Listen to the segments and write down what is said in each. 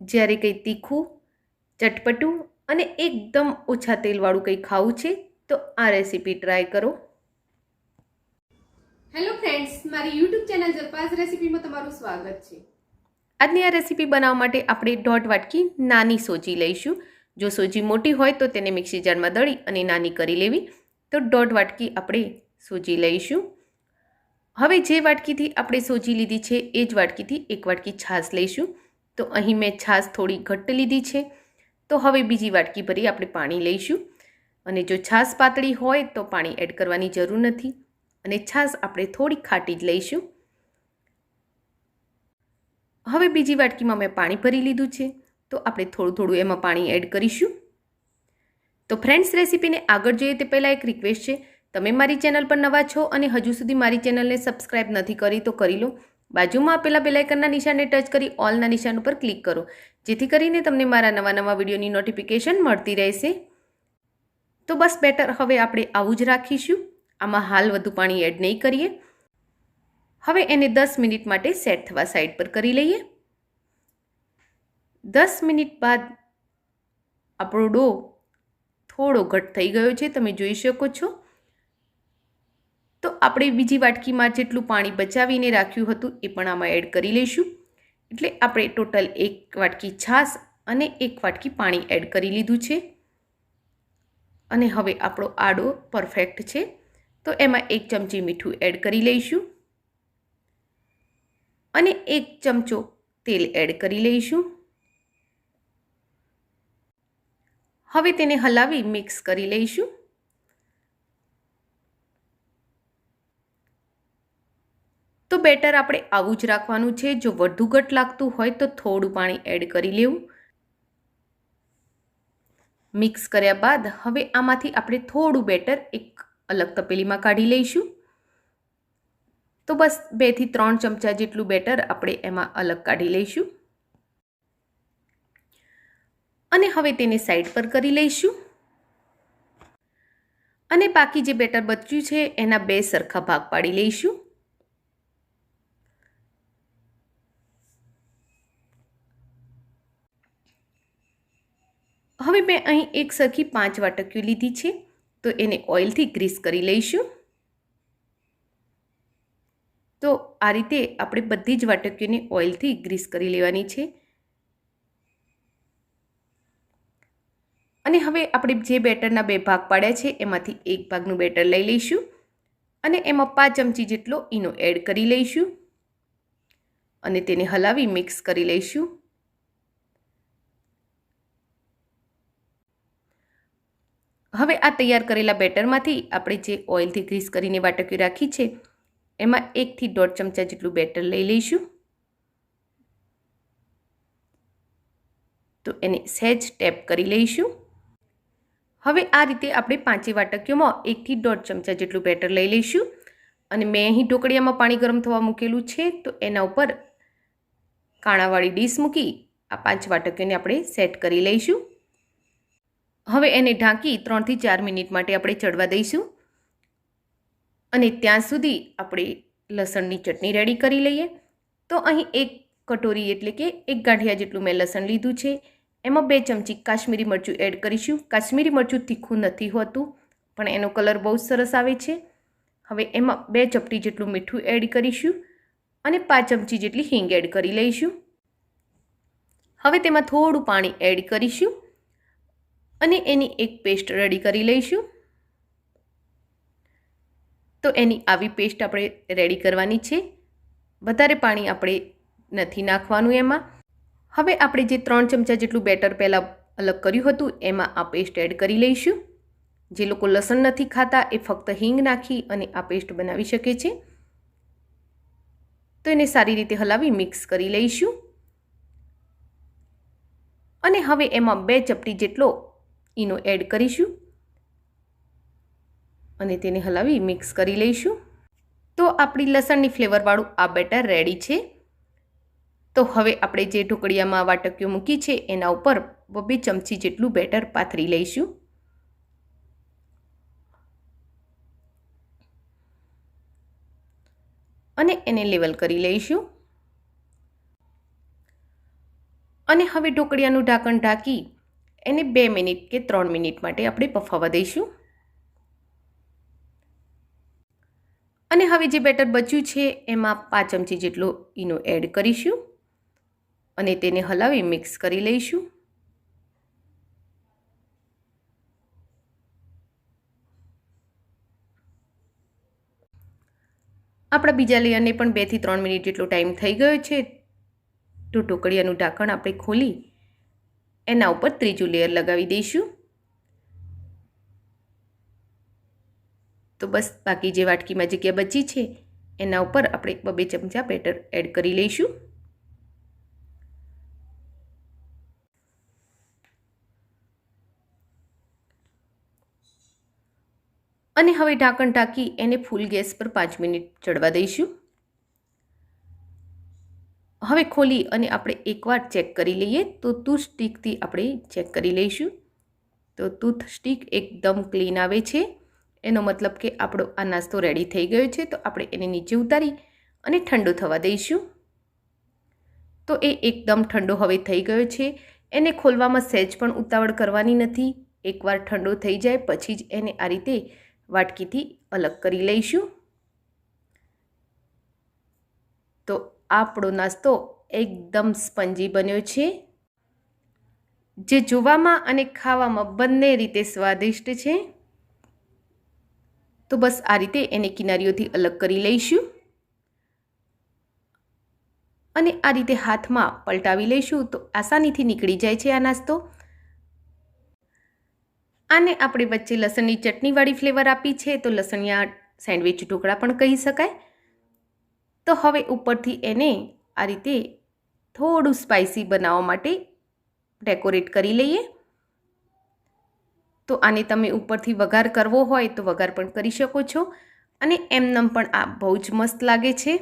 જ્યારે કંઈ તીખું ચટપટું અને એકદમ ઓછા તેલવાળું કંઈ ખાવું છે તો આ રેસીપી ટ્રાય કરો. હેલો ફ્રેન્ડ્સ મારી યુટ્યુબ ચેનલ જલપાસ રેસીપીમાં તમારું સ્વાગત છે. આજની આ રેસીપી બનાવવા માટે આપણે દોઢ વાટકી નાની સોજી લઈશું. જો સોજી મોટી હોય તો તેને મિક્સી જારમાં દળી અને નાની કરી લેવી. તો દોઢ વાટકી આપણે સોજી લઈશું. હવે જે વાટકીથી આપણે સોજી લીધી છે એ જ વાટકીથી એક વાટકી છાશ લઈશું. તો અહીં મેં છાશ થોડી ઘટ્ટ લીધી છે. તો હવે બીજી વાટકી ભરી આપણે પાણી લઈશું. અને જો છાશ પાતળી હોય તો પાણી એડ કરવાની જરૂર નથી. અને છાશ આપણે થોડી ખાટી જ લઈશું. હવે બીજી વાટકીમાં મેં પાણી ભરી લીધું છે. તો આપણે થોડું થોડું એમાં પાણી એડ કરીશું. તો ફ્રેન્ડ્સ, રેસીપીને આગળ જોઈએ તે પહેલાં એક રિક્વેસ્ટ છે. તમે મારી ચેનલ પર નવા છો અને હજુ સુધી મારી ચેનલને સબસ્ક્રાઈબ નથી કરી તો કરી લો. બાજુમાં આપેલા બેલાઇકનના નિશાનને ટચ કરી ઓલના નિશાન ઉપર ક્લિક કરો. જેથી કરીને તમને મારા નવા નવા વિડીયોની નોટિફિકેશન મળતી રહેશે. તો બસ બેટર હવે આપણે આવું જ રાખીશું. આમાં હાલ વધુ પાણી એડ નહીં કરીએ. હવે એને દસ મિનિટ માટે સેટ થવા સાઈડ પર કરી લઈએ. દસ મિનિટ બાદ આપણો ડો થોડો ઘટ થઈ ગયો છે, તમે જોઈ શકો છો. તો આપણે બીજી વાટકીમાં જેટલું પાણી બચાવીને રાખ્યું હતું એ પણ આમાં એડ કરી લઈશું. એટલે આપણે ટોટલ એક વાટકી છાશ અને એક વાટકી પાણી એડ કરી લીધું છે. અને હવે આપણો આડો પરફેક્ટ છે. તો એમાં એક ચમચી મીઠું એડ કરી લઈશું. અને એક ચમચો તેલ એડ કરી લઈશું. હવે તેને હલાવી મિક્સ કરી લઈશું. બેટર આપણે આવું જ રાખવાનું છે. જો વધુ ઘટ લાગતું હોય તો થોડું પાણી એડ કરી લેવું. મિક્સ કર્યા બાદ હવે આમાંથી આપણે થોડું બેટર એક અલગ તપેલીમાં કાઢી લઈશું. તો બસ બેથી ત્રણ ચમચા જેટલું બેટર આપણે એમાં અલગ કાઢી લઈશું. અને હવે તેને સાઈડ પર કરી લઈશું. અને બાકી જે બેટર બચ્યું છે એના બે સરખા ભાગ પાડી લઈશું. હવે મેં અહીં એક સરખી પાંચ વાટકીઓ લીધી છે, તો એને ઓઇલથી ગ્રીસ કરી લઈશું. તો આ રીતે આપણે બધી જ વાટકીઓને ઓઇલથી ગ્રીસ કરી લેવાની છે. અને હવે આપણે જે બેટરના બે ભાગ પાડ્યા છે, એમાંથી એક ભાગનું બેટર લઈ લઈશું અને એમાં પાંચ ચમચી જેટલો ઈનો એડ કરી લઈશું અને તેને હલાવી મિક્સ કરી લઈશું. હવે આ તૈયાર કરેલા બેટરમાંથી આપણે જે ઓઇલથી ગ્રીસ કરીને વાટકી રાખી છે, એમાં એકથી દોઢ ચમચા જેટલું બેટર લઈ લઈશું. તો એને સહેજ ટેપ કરી લઈશું. હવે આ રીતે આપણે પાંચે વાટકીઓમાં એકથી દોઢ ચમચા જેટલું બેટર લઈ લઈશું. અને મેં અહીં ઢોકળિયામાં પાણી ગરમ થવા મૂકેલું છે, તો એના ઉપર કાણાવાળી ડીશ મૂકી આ પાંચ વાટકીઓને આપણે સેટ કરી લઈશું. હવે એને ઢાંકી ત્રણથી ચાર મિનિટ માટે આપણે ચડવા દઈશું. અને ત્યાં સુધી આપણે લસણની ચટણી રેડી કરી લઈએ. તો અહીં એક કટોરી એટલે કે એક ગાંઠિયા જેટલું મેં લસણ લીધું છે. એમાં બે ચમચી કાશ્મીરી મરચું એડ કરીશું. કાશ્મીરી મરચું તીખું નથી હોતું, પણ એનો કલર બહુ સરસ આવે છે. હવે એમાં બે ચપટી જેટલું મીઠું એડ કરીશું અને પાંચ ચમચી જેટલી હિંગ એડ કરી લઈશું. હવે તેમાં થોડું પાણી એડ કરીશું. અને એની એક પેસ્ટ રેડી કરી લઈશું. તો એની આવી પેસ્ટ આપણે રેડી કરવાની છે. વધારે પાણી આપણે નથી નાખવાનું એમાં. હવે આપણે જે ત્રણ ચમચા જેટલું બેટર પહેલાં અલગ કર્યું હતું, એમાં આ પેસ્ટ એડ કરી લઈશું. જે લોકો લસણ નથી ખાતા, એ ફક્ત હિંગ નાખી અને આ પેસ્ટ બનાવી શકે છે. તો એને સારી રીતે હલાવી મિક્સ કરી લઈશું. અને હવે એમાં બે ચપટી જેટલો ઈનો એડ કરીશું અને તેને હલાવી મિક્સ કરી લઈશું. તો આપણી લસણની ફ્લેવરવાળું આ બેટર રેડી છે. તો હવે આપણે જે ઢોકળિયામાં વાટકીઓ મૂકી છે એના ઉપર બબે ચમચી જેટલું બેટર પાથરી લઈશું. અને એને લેવલ કરી લઈશું. અને હવે ઢોકળિયાનું ઢાંકણ ઢાંકી એને બે મિનિટ કે ત્રણ મિનિટ માટે આપણે બફાવા દઈશું. અને હવે જે બેટર બચ્યું છે, એમાં પાંચ ચમચી જેટલો ઈનો એડ કરીશું અને તેને હલાવી મિક્સ કરી લઈશું. આપણા બીજા લેયરને પણ બેથી ત્રણ મિનિટ જેટલો ટાઈમ થઈ ગયો છે. તો ઢોકળિયાનું ઢાંકણ આપણે ખોલી એના ઉપર ત્રીજું લેયર લગાવી દઈશું. તો બસ બાકી જે વાટકીમાં જગ્યા બચી છે, એના ઉપર આપણે બબે ચમચા બેટર એડ કરી લઈશું. અને હવે ઢાંકણ ઢાંકી એને ફૂલ ગેસ પર પાંચ મિનિટ ચડવા દઈશું. હવે ખોલી અને આપણે એકવાર ચેક કરી લઈએ. તો ટૂથ સ્ટીકથી આપણે ચેક કરી લઈશું. તો ટૂથ સ્ટીક એકદમ ક્લીન આવે છે. એનો મતલબ કે આપણો આ નાસ્તો રેડી થઈ ગયો છે. તો આપણે એને નીચે ઉતારી અને ઠંડો થવા દઈશું. તો એ એકદમ ઠંડો હવે થઈ ગયો છે. એને ખોલવામાં સહેજ પણ ઉતાવળ કરવાની નથી. એકવાર ઠંડો થઈ જાય પછી જ એને આ રીતે વાટકીથી અલગ કરી લઈશું. તો આપણો નાસ્તો એકદમ સ્પંજી બન્યો છે, જે જોવામાં અને ખાવામાં બંને રીતે સ્વાદિષ્ટ છે. તો બસ આ રીતે એને કિનારીઓથી અલગ કરી લઈશું અને આ રીતે હાથમાં પલટાવી લઈશું. તો આસાનીથી નીકળી જાય છે આ નાસ્તો. આને આપણે વચ્ચે લસણની ચટણીવાળી ફ્લેવર આપી છે. તો લસણિયા સેન્ડવિચ ઢોકળા પણ કહી શકાય. તો હવે ઉપરથી એને આ રીતે થોડું સ્પાઇસી બનાવવા માટે ડેકોરેટ કરી લઈએ. તો આને તમે ઉપરથી વઘાર કરવો હોય તો વઘાર પણ કરી શકો છો અને એમનેમ પણ આ બહુ જ મસ્ત લાગે છે.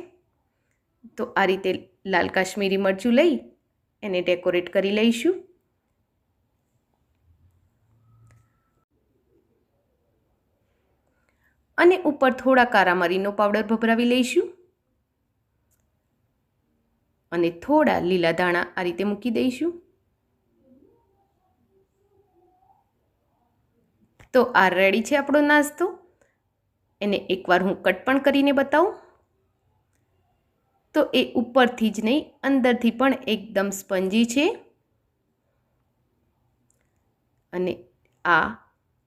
તો આ રીતે લાલ કાશ્મીરી મરચું લઈ એને ડેકોરેટ કરી લઈશું. અને ઉપર થોડા કારા મરીનો પાવડર ભભરાવી લઈશું. અને થોડા લીલા દાણા આ રીતે મૂકી દઈશું. તો આ રેડી છે આપણો નાસ્તો. એને એકવાર હું કટ પણ કરીને બતાવું. તો એ ઉપરથી જ નહીં, અંદરથી પણ એકદમ સ્પંજી છે. અને આ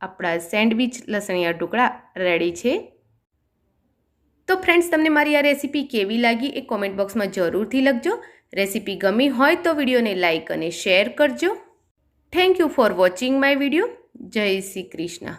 આપણા સેન્ડવિચ લસણિયા ટુકડા રેડી છે. તો ફ્રેન્ડ્સ તમને મારી આ રેસીપી કેવી લાગી એ કોમેન્ટ બોક્સમાં જરૂરથી લખજો. રેસીપી ગમી હોય તો વિડીયોને લાઇક અને શેર કરજો. Thank you for watching my video જય શ્રી કૃષ્ણ.